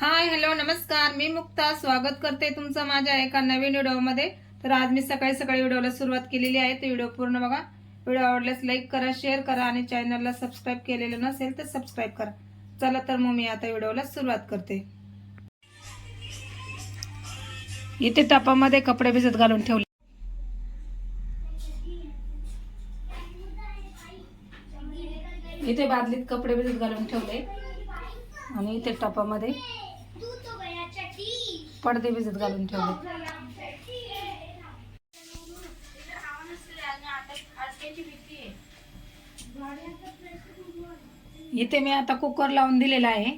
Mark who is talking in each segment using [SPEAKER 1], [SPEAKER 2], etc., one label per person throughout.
[SPEAKER 1] Hi hello नमस्कार. मी मुक्ता. स्वागत करते तुमचं माझ्या एका नवीन व्हिडिओमध्ये. तर आज मी सकाळी सकाळी व्हिडिओला सुरुवात केलेली आहे. तर व्हिडिओ पूर्ण बघा. व्हिडिओ आवडल्यास लाईक करा शेअर करा आणि चॅनलला सबस्क्राईब केलेलं नसेल तर सबस्क्राईब करा. चला तर मग मी आता व्हिडिओला सुरुवात करते. इथे टपामध्ये कपडे भिजत घालून ठेवले. इथे बादलीत कपडे भिजत घालून ठेवले. आणि इथे टपामध्ये पडदे भिजत घालून ठेवले. इथे मी आता कुकर लावून दिलेला आहे.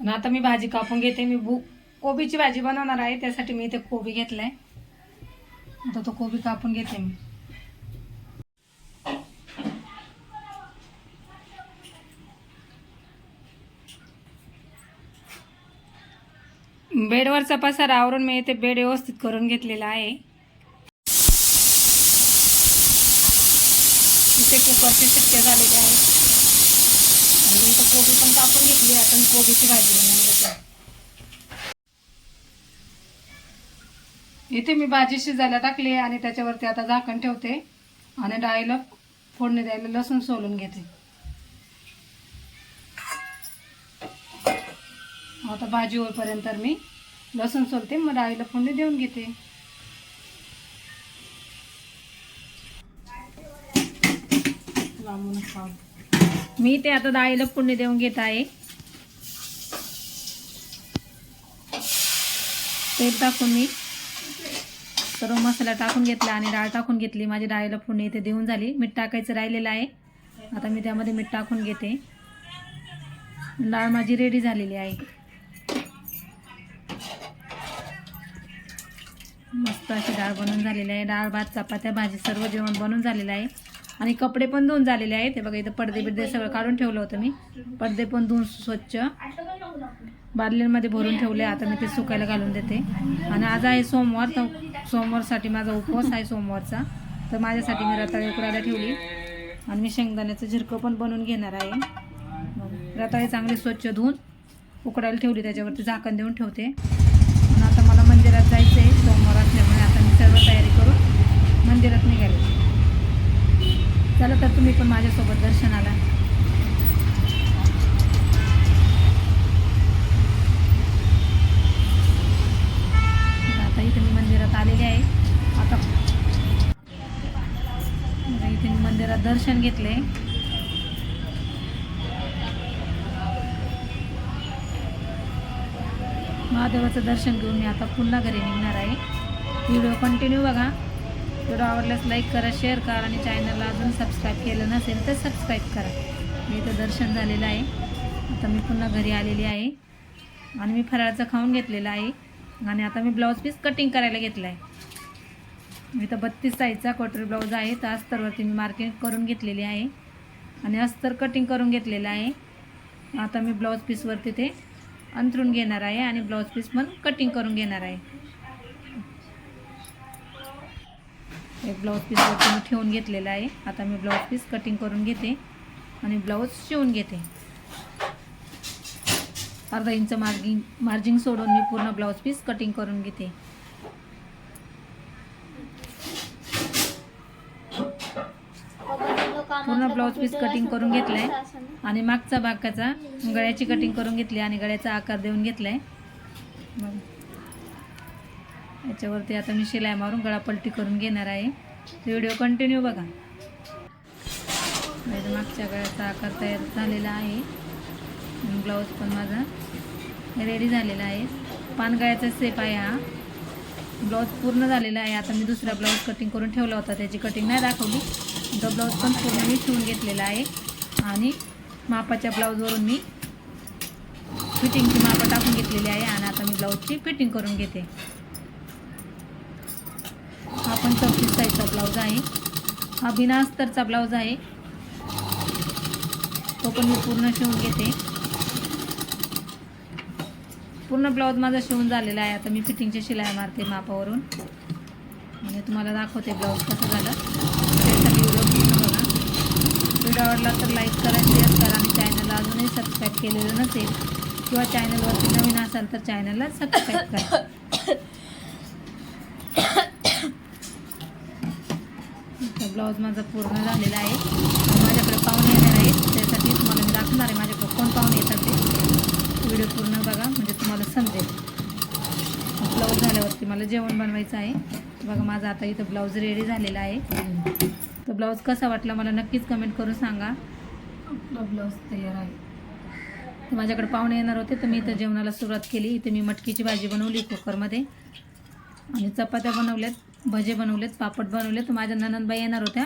[SPEAKER 1] आणि आता मी भाजी कापून घेते. मी भू कोबीची भाजी बनवणार आहे. त्यासाठी मी इथे कोबी घेतलाय. आता तो कोबी कापून घेते मी. बेडवरचा पसारा आवरून मी इथे बेड व्यवस्थित करून घेतलेला आहे. इथे कुकरचे शिट्टे झालेले आहेत. आणि इथं कोबी पण कापून घेतली आपण कोबीची भाजी बनवून घेते. इथे मी भाजी शिजायला टाकली आणि त्याच्यावरती आता झाकण ठेवते आणि डाळीला फोडणी द्यायला लसूण सोलून घेते. आता भाजी होईपर्यंत मी लसूण सोलते मग डाळीला फोडणी देऊन घेते. मी ते आता डाळीला फोडणी देऊन घेत आहे. तेल टाकून मी. सर्व मसाला टाकून घेतला आणि डाळ टाकून घेतली. माझी डाळीला फोडणी इथे देऊन झाली. मीठ टाकायचं राहिलेलं आहे. आता मी त्यामध्ये मीठ टाकून घेते. डाळ माझी रेडी झालेली आहे. मस्त अशी डाळ बनवून झालेली आहे. डाळ भात चपात्या भाजी सर्व जेवण बनवून झालेलं आहे. आणि कपडे पण धुवून झालेले आहेत. ते बघा इथं पडदे बिडदे सगळं काढून ठेवलं होतं मी. पडदे पण धुवून स्वच्छ. बादलींमध्ये भरून ठेवले. आता मी ते सुकायला घालून देते. आणि आज आहे सोमवार तर सोमवारसाठी माझा उपवास आहे सोमवारचा. तर माझ्यासाठी मी रताळी उकडायला ठेवली. आणि मी शेंगदाण्याचं झिरकं पण बनवून घेणार आहे. रताळी चांगली स्वच्छ धुवून उकडायला ठेवली. त्याच्यावरती झाकण देऊन ठेवते. आणि आता मला मंदिरात जायचं दर्शन घेतले. महादेवाचं दर्शन घेऊन मी आता पुन्हा घरी निघणार आहे. व्हिडिओ कंटिन्यू बघा. व्हिडिओ आवडल्यास लाईक करा शेअर करा आणि चॅनलला अजून सबस्क्राईब केलं नसेल तर सबस्क्राईब करा. मी इथं दर्शन झालेलं आहे. आता मी पुन्हा घरी आलेली आहे. आणि मी फराळाचं खाऊन घेतलेलं आहे. आणि आता मी ब्लाऊज पीस कटिंग करायला घेतला आहे इथं बत्तीस साईजचा कॉटरी ब्लाऊज आहे तर अस्तरवरती मी मार्किंग करून घेतलेली आहे. आणि अस्तर कटिंग करून घेतलेलं आहे. आता मी ब्लाऊज पीसवरती ते अंथरून घेणार आहे आणि ब्लाऊज पीस पण कटिंग करून घेणार आहे. एक ब्लाऊज पीसवरती मी ठेवून घेतलेलं आहे. आता मी ब्लाऊज पीस कटिंग करून घेते आणि ब्लाऊज शिवून घेते. अर्धा इंच मार्जिंग मार्जिंग सोडून मी पूर्ण ब्लाऊज पीस कटिंग करून घेते. पूर्ण ब्लाऊज पीस कटिंग करून घेतलाय. आणि मागचा बाकाचा गळ्याची कटिंग करून घेतली आणि गळ्याचा आकार देऊन घेतलाय. मग याच्यावरती आता मी शिलाई मारून गळा पलटी करून घेणार आहे. व्हिडिओ कंटिन्यू बघा. मागच्या गळ्याचा आकार तयार झालेला आहे. ब्लाऊज पण माझा रेडी झालेला आहे. पानगळ्याचा सेप आहे हा. ब्लाऊज पूर्ण झालेला आहे. आता मी दुसरा ब्लाऊज कटिंग करून ठेवला होता. त्याची कटिंग नाही दाखवली. तो ब्लाऊज पण पूर्ण मी शिवून घेतलेला आहे. आणि मापाच्या ब्लाऊजवरून मी फिटिंगची मापं टाकून घेतलेली आहे आणि आता मी ब्लाऊजची फिटिंग करून घेते. हा पण चौतीस साईजचा ब्लाऊज आहे. हा बिना अस्तरचा ब्लाऊज आहे. तो पण मी पूर्ण शिवून घेते. पूर्ण ब्लाऊज माझा शिवून झालेला आहे. आता मी फिटिंगची शिलाई मारते मापावरून. आणि तुम्हाला दाखवते ब्लाऊज कसं झालं त्यासाठी व्हिडिओ पूर्ण बघा व्हिडिओ आवडला तर लाईक करा शेअर करा आणि चॅनलला अजूनही सबस्क्राईब केलेलं नसेल किंवा चॅनलवरती नवीन असाल तर चॅनलला सबस्क्राईब करा. ब्लाऊज माझा पूर्ण झालेला आहे. माझ्याकडे पाहुणे येणार आहेत त्यासाठी तुम्हाला मी दाखवणार आहे माझ्याकडे कोण पाहुणे येतात ते. व्हिडिओ पूर्ण बघा म्हणजे तुम्हाला समजेल. ब्लाऊज झाल्यावरती मला जेवण बनवायचं आहे. बघा माझा आता इथं ब्लाऊज रेडी झालेला आहे. तर ब्लाऊज कसा वाटला मला नक्कीच कमेंट करून सांगा. आपला ब्लाऊज तयार आहे. तर माझ्याकडे पाहुणे येणार होते तर मी इथं जेवणाला सुरुवात केली. इथे मी मटकीची भाजी बनवली कुकरमध्ये. आणि चपात्या बनवल्यात भजे बनवलेत पापड बनवले तर माझ्या ननंदबाई येणार होत्या.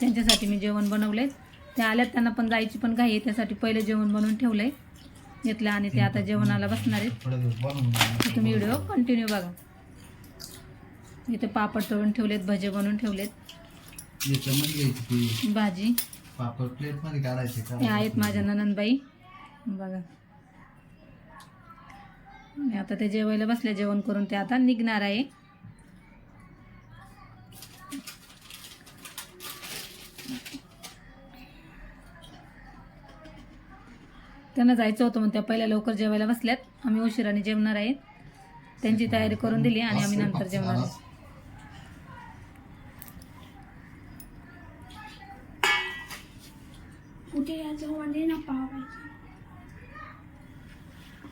[SPEAKER 1] त्यांच्यासाठी मी जेवण बनवलेत त्या आल्यात त्यांना पण जायची पण घाई आहे. त्यासाठी पहिले जेवण बनवून ठेवलं आहे घेतलं आणि ते आता जेवणाला बसणार आहेत. तुम्ही व्हिडिओ कंटिन्यू बघा. इथे पापड तळून ठेवलेत भजे बनवून ठेवलेत.
[SPEAKER 2] याच्यामध्ये
[SPEAKER 1] भाजी.
[SPEAKER 2] पापड प्लेटमध्ये काढायचे का?
[SPEAKER 1] हे आहेत माझ्या ननंदबाई. बघा. आणि आता ते जेवायला बसले जेवण करून ते आता निघणार आहे. त्यांना जायचं होतं म्हणून त्या पहिल्या लवकर जेवायला बसल्यात. आम्ही उशिराने जेवणार आहे. त्यांची तयारी करून दिली आणि आम्ही नंतर जेवणार आहे
[SPEAKER 3] कुठे यायचं म्हणजे ना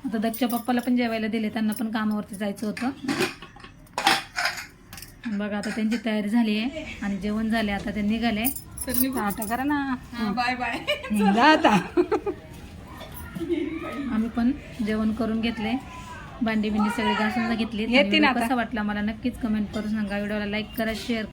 [SPEAKER 1] आता दक्षच्या पप्पाला पण जेवायला दिले त्यांना पण कामावरती जायचं होतं. बघा आता त्यांची तयारी झाली आहे आणि जेवण झाले आता ते निघाले. आता करा ना.
[SPEAKER 3] Bye bye.
[SPEAKER 1] आता. आम्ही पण जेवण करून घेतले. भांडी बिंडी सगळी घासून घेतली. कसा वाटला मला नक्कीच कमेंट करून सांगा. व्हिडिओला लाईक करा शेअर